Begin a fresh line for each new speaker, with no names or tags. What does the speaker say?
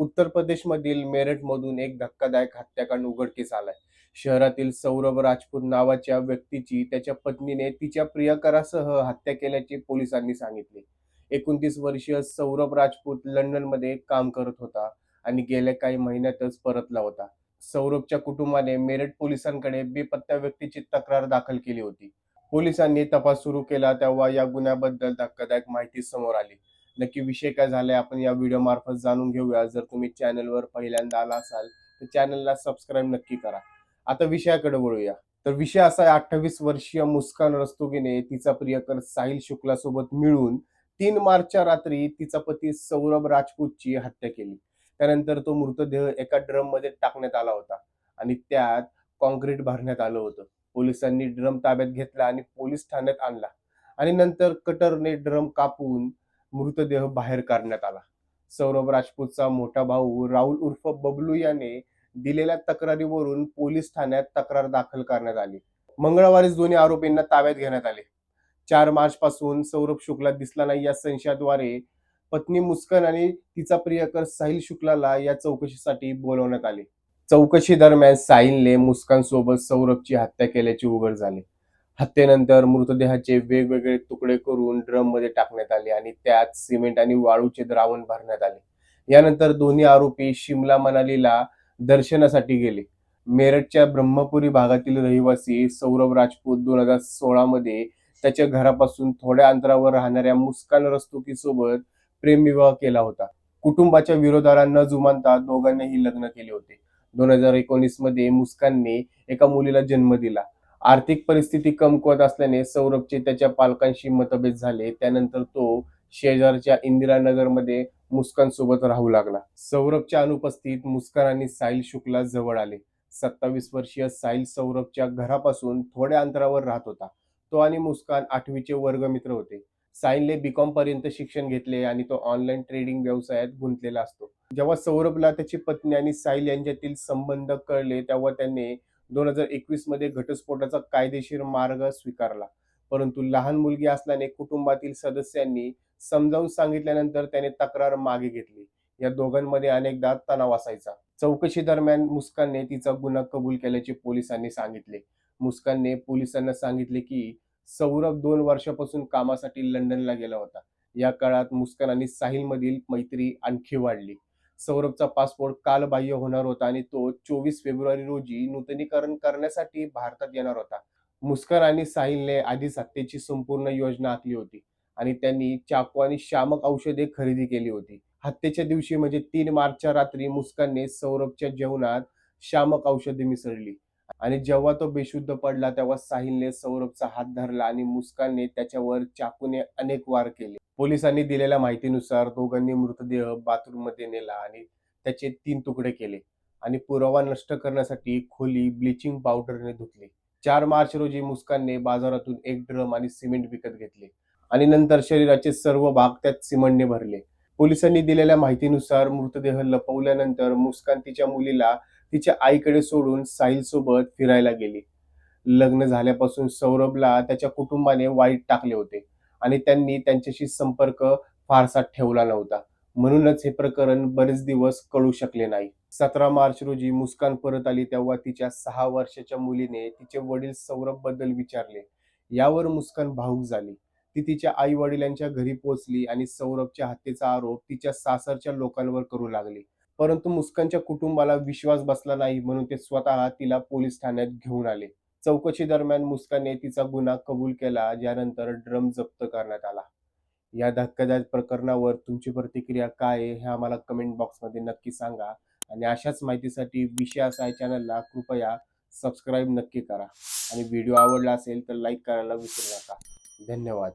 उत्तर प्रदेशमधील मेरठमधून एक धक्कादायक हत्याकांड उघडकीस आलाय. शहरातील सौरभ राजपूत नावाच्या व्यक्तीची त्याच्या पत्नीने तिच्या प्रियकरासह हत्या केल्याचे पोलिसांनी सांगितले. एकोणतीस वर्षीय सौरभ राजपूत लंडनमध्ये काम करत होता आणि गेल्या काही महिन्यातच परतला होता. सौरभच्या कुटुंबाने मेरठ पोलिसांकडे बेपत्ता व्यक्तीची तक्रार दाखल केली होती. पोलिसांनी तपास सुरू केला तेव्हा या गुन्ह्याबद्दल धक्कादायक माहिती समोर आली. नक्की विषय काय झालाय आपण या व्हिडिओ मार्फत जाणून घेऊया. जर तुम्ही चॅनलवर पहिल्यांदा आला असाल तर चॅनलला सबस्क्राईब नक्की करा. आता विषयाकडे वळूया. तर विषय असा आहे अठ्ठावीस वर्षीय मुस्कान रस्तोगीने तिचा प्रियकर साहिल शुक्ला सोबत मिळून तीन मार्चच्या रात्री तिचा पती सौरभ राजपूतची हत्या केली. त्यानंतर तो मृतदेह एका ड्रममध्ये टाकण्यात आला होता आणि त्यात कॉन्क्रीट भरण्यात आलं होतं. पोलिसांनी ड्रम ताब्यात घेतला आणि पोलीस ठाण्यात आणला. आणि नंतर कटरने ड्रम कापून मृतदेह बाहेर काढण्यात आला. सौरभ राजपूतचा मोठा भाऊ राहुल उर्फ बबलू याने दिलेल्या तक्रारीवरून पोलीस ठाण्यात तक्रार दाखल करण्यात आली. मंगळवारीच दोन्ही आरोपींना ताब्यात घेण्यात आले. चार मार्च पासून सौरभ शुक्ला दिसला नाही या संशयाद्वारे पत्नी मुस्कन आणि तिचा प्रियकर साहिल शुक्लाला या चौकशीसाठी बोलवण्यात आले. चौकशी दरम्यान साहिलने मुस्कान सोबत सौरभची हत्या केल्याचे उघड झाले. हत्येनंतर मृतदेहाचे वेगवेगळे तुकडे करून ड्रममध्ये टाकण्यात आले आणि त्यात सिमेंट आणि वाळूचे द्रावण भरण्यात आले. यानंतर दोन्ही आरोपी शिमला मनालीला दर्शनासाठी गेले. मेरठच्या ब्रह्मपुरी भागातील रहिवासी सौरभ राजपूत दोन हजार सोळा मध्ये त्याच्या घरापासून थोड्या अंतरावर राहणाऱ्या मुस्कान रस्तुकी सोबत प्रेमविवाह केला होता. कुटुंबाच्या विरोधाला न जुमानता दोघांनीही लग्न केले होते. दोन हजार एकोणीसमध्ये मुस्कानने एका मुलीला जन्म दिला. आर्थिक परिस्थिती कमकुवत असल्याने सौरभचे त्याच्या पालकांशी मतभेद झाले. त्यानंतर तो शेजारच्या इंदिरानगरमध्ये मुस्कान सोबत राहू लागला. सौरभच्या अनुपस्थित मुस्कान आणि साहिल शुक्ला जवळ आले. सत्तावीस वर्षीय साहिल सौरभच्या घरापासून थोड्या अंतरावर राहत होता. तो आणि मुस्कान आठवीचे वर्गमित्र होते. साहिलने बीकॉम पर्यंत शिक्षण घेतले आणि तो ऑनलाईन ट्रेडिंग व्यवसायात गुंतलेला असतो. जेव्हा सौरभला त्याची पत्नी आणि साहिल यांच्यातील संबंध कळले तेव्हा त्याने दोन हजार एकवीसमध्ये घटस्फोटाचा कायदेशीर मार्ग स्वीकारला. परंतु लहान मुलगी असल्याने कुटुंबातील सदस्यांनी समजावून सांगितल्यानंतर त्याने तक्रार मागे घेतली. या दोघांमध्ये अनेकदा तणाव असायचा. चौकशी दरम्यान मुस्कानने तिचा गुन्हा कबूल केल्याचे पोलिसांनी सांगितले. मुस्कानने पोलिसांना सांगितले की सौरभ दोन वर्षापासून कामासाठी लंडनला गेला होता. या काळात मुस्कान आणि साहिल मधील मैत्री आणखी वाढली. सौरभचा पासपोर्ट कालबाह्य होणार होता आणि तो चोवीस फेब्रुवारी रोजी नूतनीकरण करण्यासाठी भारतात येणार होता. मुस्कर आणि साहिलने आधीच हत्येची संपूर्ण योजना आखली होती आणि त्यांनी चाकू आणि शामक औषधे खरेदी केली होती. हत्येच्या दिवशी म्हणजे तीन मार्चच्या रात्री मुस्कानने सौरभच्या जेवणात शामक औषधे मिसळली आणि जेव्हा तो बेशुद्ध पडला तेव्हा साहिलने सौरभचा हात धरला आणि मुस्कानने त्याच्यावर चाकूने अनेक वार केले. पोलिसांनी दिलेल्या माहितीनुसार दोघांनी मृतदेह बाथरूममध्ये नेला आणि त्याचे तीन तुकडे केले आणि पुरावा नष्ट करण्यासाठी खोली ब्लिचिंग पावडरने धुतली. चार मार्च रोजी मुस्कानने बाजारातून एक ड्रम आणि सिमेंट विकत घेतले आणि नंतर शरीराचे सर्व भाग त्यात सिमेंटने भरले. पोलिसांनी दिलेल्या माहितीनुसार मृतदेह लपवल्यानंतर मुस्कान तिच्या मुलीला तिच्या आईकडे सोडून साहिल सोबत फिरायला गेली. लग्न झाल्यापासून सौरभला त्याच्या कुटुंबाने वाईट टाकले होते. आणि त्यांनी त्यांच्याशी संपर्क फारसा ठेवला नव्हता. म्हणूनच हे प्रकरण बरेच दिवस कळू शकले नाही. सतरा मार्च रोजी मुस्कान परत आली तेव्हा तिच्या सहा वर्षाच्या मुलीने तिचे वडील सौरभबद्दल विचारले. यावर मुस्कान भाऊक झाली. ती तिच्या आई वडिलांच्या घरी पोहोचली आणि सौरभच्या हत्येचा आरोप तिच्या सासरच्या लोकांवर करू लागली. परंतु मुस्कानच्या कुटुंबाला विश्वास बसला नाही म्हणून ते स्वतः तिला पोलीस ठाण्यात घेऊन आले. चौकशी दरम्यान मुस्कानने तिचा गुन्हा कबूल केला ज्यानंतर ड्रम जप्त करण्यात आला. या धक्कादायक प्रकरणावर तुमची प्रतिक्रिया काय आहे हे आम्हाला कमेंट बॉक्समध्ये नक्की सांगा. आणि अशाच माहितीसाठी विषय असा चॅनलला कृपया सबस्क्राईब नक्की करा. आणि व्हिडिओ आवडला असेल तर लाईक करायला विसरू नका. धन्यवाद.